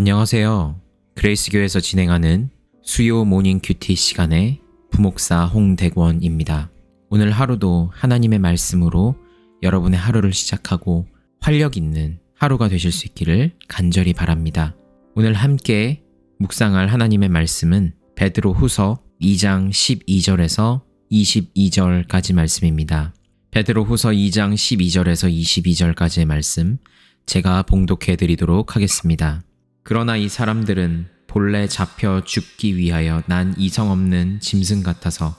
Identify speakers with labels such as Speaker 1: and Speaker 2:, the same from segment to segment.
Speaker 1: 안녕하세요. 그레이스교에서 진행하는 수요 모닝 큐티 시간의 부목사 홍대권입니다. 오늘 하루도 하나님의 말씀으로 여러분의 하루를 시작하고 활력 있는 하루가 되실 수 있기를 간절히 바랍니다. 오늘 함께 묵상할 하나님의 말씀은 베드로 후서 2장 12절에서 22절까지 말씀입니다. 베드로 후서 2장 12절에서 22절까지의 말씀 제가 봉독해 드리도록 하겠습니다. 그러나 이 사람들은 본래 잡혀 죽기 위하여 난 이성 없는 짐승 같아서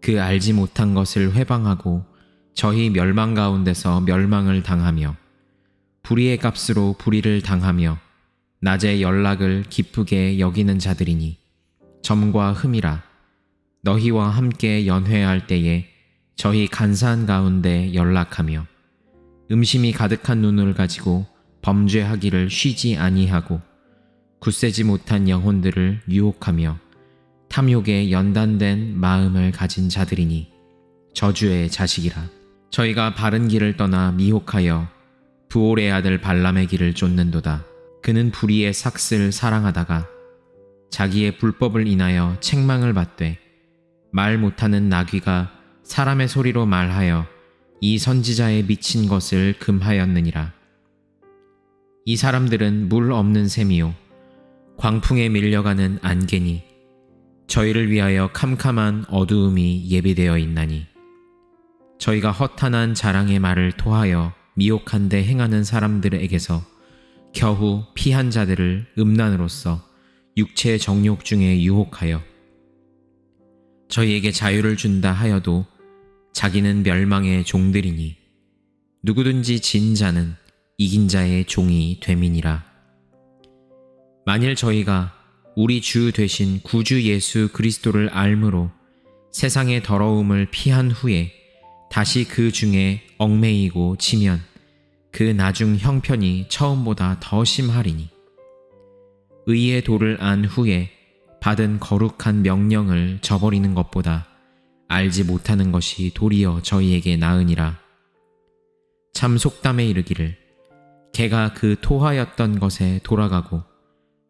Speaker 1: 그 알지 못한 것을 회방하고 저희 멸망 가운데서 멸망을 당하며 불의의 값으로 불의를 당하며 낮의 연락을 기쁘게 여기는 자들이니 점과 흠이라 너희와 함께 연회할 때에 저희 간사한 가운데 연락하며 음심이 가득한 눈을 가지고 범죄하기를 쉬지 아니하고 굳세지 못한 영혼들을 유혹하며 탐욕에 연단된 마음을 가진 자들이니 저주의 자식이라 저희가 바른 길을 떠나 미혹하여 부올의 아들 발람의 길을 쫓는도다 그는 불의의 삭슬 사랑하다가 자기의 불법을 인하여 책망을 받되 말 못하는 나귀가 사람의 소리로 말하여 이 선지자의 미친 것을 금하였느니라. 이 사람들은 물 없는 샘이요. 광풍에 밀려가는 안개니 저희를 위하여 캄캄한 어두움이 예비되어 있나니. 저희가 허탄한 자랑의 말을 토하여 미혹한데 행하는 사람들에게서 겨우 피한 자들을 음란으로써 육체의 정욕 중에 유혹하여 저희에게 자유를 준다 하여도 자기는 멸망의 종들이니 누구든지 진 자는 이긴 자의 종이 됨이니라. 만일 저희가 우리 주 되신 구주 예수 그리스도를 알므로 세상의 더러움을 피한 후에 다시 그 중에 얽매이고 지면 그 나중 형편이 처음보다 더 심하리니 의의 도를 안 후에 받은 거룩한 명령을 저버리는 것보다 알지 못하는 것이 도리어 저희에게 나으니라. 참 속담에 이르기를 개가 그 토하였던 것에 돌아가고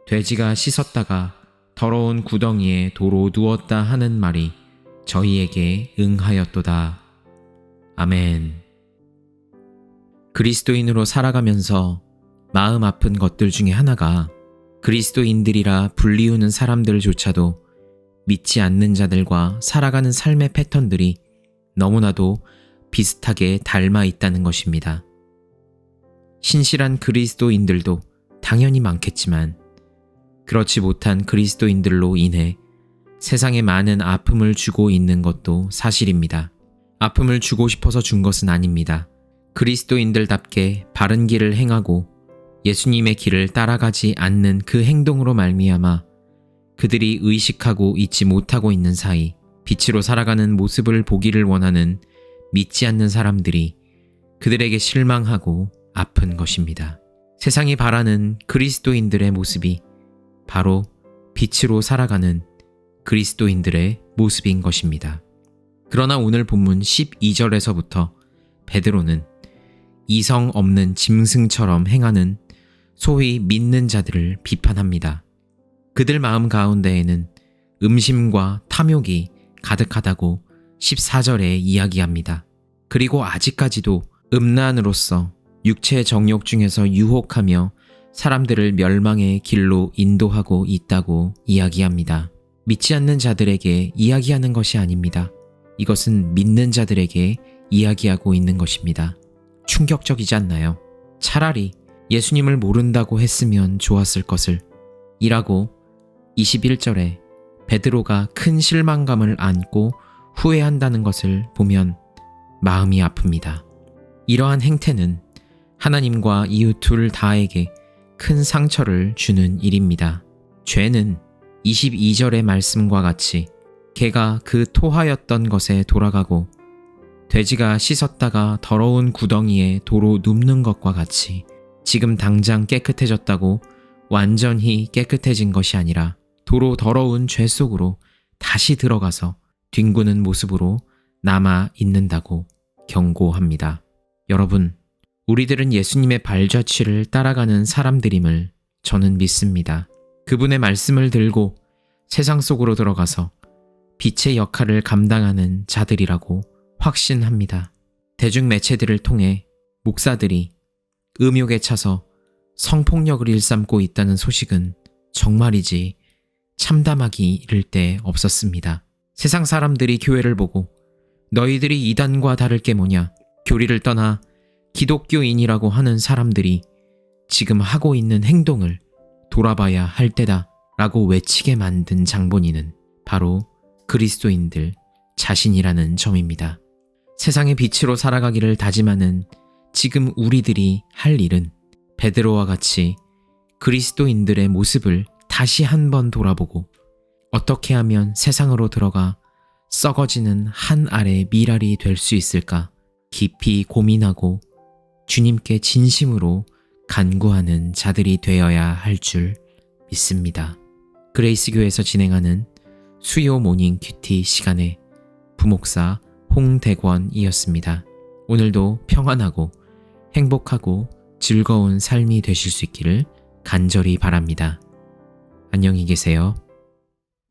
Speaker 1: 돼지가 씻었다가 더러운 구덩이에 도로 누웠다 하는 말이 저희에게 응하였도다. 아멘. 그리스도인으로 살아가면서 마음 아픈 것들 중에 하나가 그리스도인들이라 불리우는 사람들조차도 믿지 않는 자들과 살아가는 삶의 패턴들이 너무나도 비슷하게 닮아 있다는 것입니다. 신실한 그리스도인들도 당연히 많겠지만 그렇지 못한 그리스도인들로 인해 세상에 많은 아픔을 주고 있는 것도 사실입니다. 아픔을 주고 싶어서 준 것은 아닙니다. 그리스도인들답게 바른 길을 행하고 예수님의 길을 따라가지 않는 그 행동으로 말미암아 그들이 의식하고 잊지 못하고 있는 사이 빛으로 살아가는 모습을 보기를 원하는 믿지 않는 사람들이 그들에게 실망하고 아픈 것입니다. 세상이 바라는 그리스도인들의 모습이 바로 빛으로 살아가는 그리스도인들의 모습인 것입니다. 그러나 오늘 본문 12절에서부터 베드로는 이성 없는 짐승처럼 행하는 소위 믿는 자들을 비판합니다. 그들 마음 가운데에는 음심과 탐욕이 가득하다고 14절에 이야기합니다. 그리고 아직까지도 음란으로서 육체 정욕 중에서 유혹하며 사람들을 멸망의 길로 인도하고 있다고 이야기합니다. 믿지 않는 자들에게 이야기하는 것이 아닙니다. 이것은 믿는 자들에게 이야기하고 있는 것입니다. 충격적이지 않나요? 차라리 예수님을 모른다고 했으면 좋았을 것을 이라고 21절에 베드로가 큰 실망감을 안고 후회한다는 것을 보면 마음이 아픕니다. 이러한 행태는 하나님과 이웃 둘 다에게 큰 상처를 주는 일입니다. 죄는 22절의 말씀과 같이 개가 그 토하였던 것에 돌아가고 돼지가 씻었다가 더러운 구덩이에 도로 눕는 것과 같이 지금 당장 깨끗해졌다고 완전히 깨끗해진 것이 아니라 도로 더러운 죄 속으로 다시 들어가서 뒹구는 모습으로 남아 있는다고 경고합니다. 여러분, 우리들은 예수님의 발자취를 따라가는 사람들임을 저는 믿습니다. 그분의 말씀을 들고 세상 속으로 들어가서 빛의 역할을 감당하는 자들이라고 확신합니다. 대중 매체들을 통해 목사들이 음욕에 차서 성폭력을 일삼고 있다는 소식은 정말이지 참담하기 이를 데 없었습니다. 세상 사람들이 교회를 보고 너희들이 이단과 다를 게 뭐냐? 교리를 떠나 기독교인이라고 하는 사람들이 지금 하고 있는 행동을 돌아봐야 할 때다 라고 외치게 만든 장본인은 바로 그리스도인들 자신이라는 점입니다. 세상의 빛으로 살아가기를 다짐하는 지금 우리들이 할 일은 베드로와 같이 그리스도인들의 모습을 다시 한번 돌아보고 어떻게 하면 세상으로 들어가 썩어지는 한 알의 미랄이 될 수 있을까 깊이 고민하고 주님께 진심으로 간구하는 자들이 되어야 할 줄 믿습니다. 그레이스 교에서 진행하는 수요 모닝 큐티 시간에 부목사 홍대권이었습니다. 오늘도 평안하고 행복하고 즐거운 삶이 되실 수 있기를 간절히 바랍니다. 안녕히 계세요.